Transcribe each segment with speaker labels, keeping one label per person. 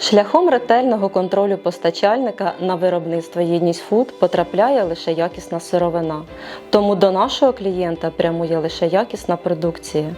Speaker 1: Шляхом ретельного контролю постачальника на виробництво єдність фуд потрапляє лише якісна сировина, тому до нашого клієнта прямує лише якісна продукція.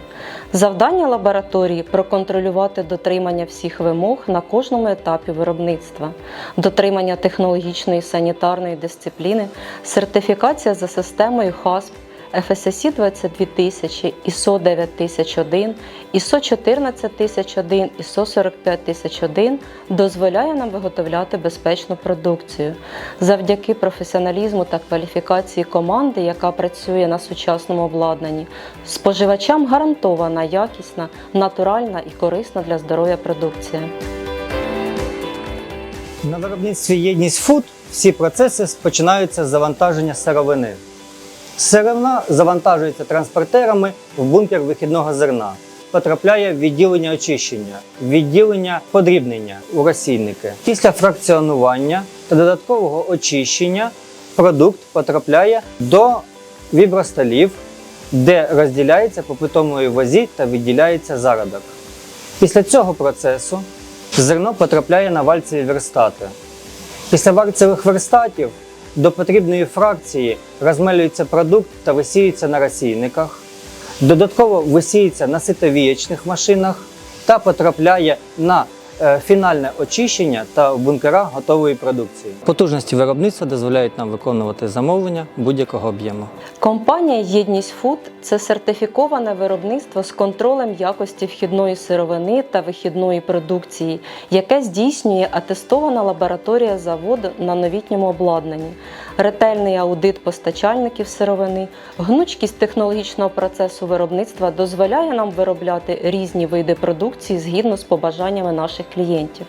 Speaker 1: Завдання лабораторії проконтролювати дотримання всіх вимог на кожному етапі виробництва, дотримання технологічної санітарної дисципліни, сертифікація за системою ХАСП. FSSC 22000, ISO 9001, ISO 14001, ISO 45001 дозволяє нам виготовляти безпечну продукцію. Завдяки професіоналізму та кваліфікації команди, яка працює на сучасному обладнанні, споживачам гарантована якісна, натуральна і корисна для здоров'я продукція.
Speaker 2: На виробництві єдність фуд всі процеси починаються з завантаження сировини. Сировина завантажується транспортерами в бункер вихідного зерна, потрапляє в відділення очищення, відділення подрібнення у розсійники. Після фракціонування та додаткового очищення продукт потрапляє до вібростолів, де розділяється по питомої вазі та відділяється зародок. Після цього процесу зерно потрапляє на вальцеві верстати. Після вальцевих верстатів до потрібної фракції розмелюється продукт та висіється на розсійниках. Додатково висіється на ситовієчних машинах та потрапляє на фінальне очищення та в бункера готової продукції. Потужності виробництва дозволяють нам виконувати замовлення будь-якого об'єму.
Speaker 1: Компанія Єдність Фуд це сертифіковане виробництво з контролем якості вхідної сировини та вихідної продукції, яке здійснює атестована лабораторія заводу на новітньому обладнанні, ретельний аудит постачальників сировини, гнучкість технологічного процесу виробництва дозволяє нам виробляти різні види продукції згідно з побажаннями наших клієнтів.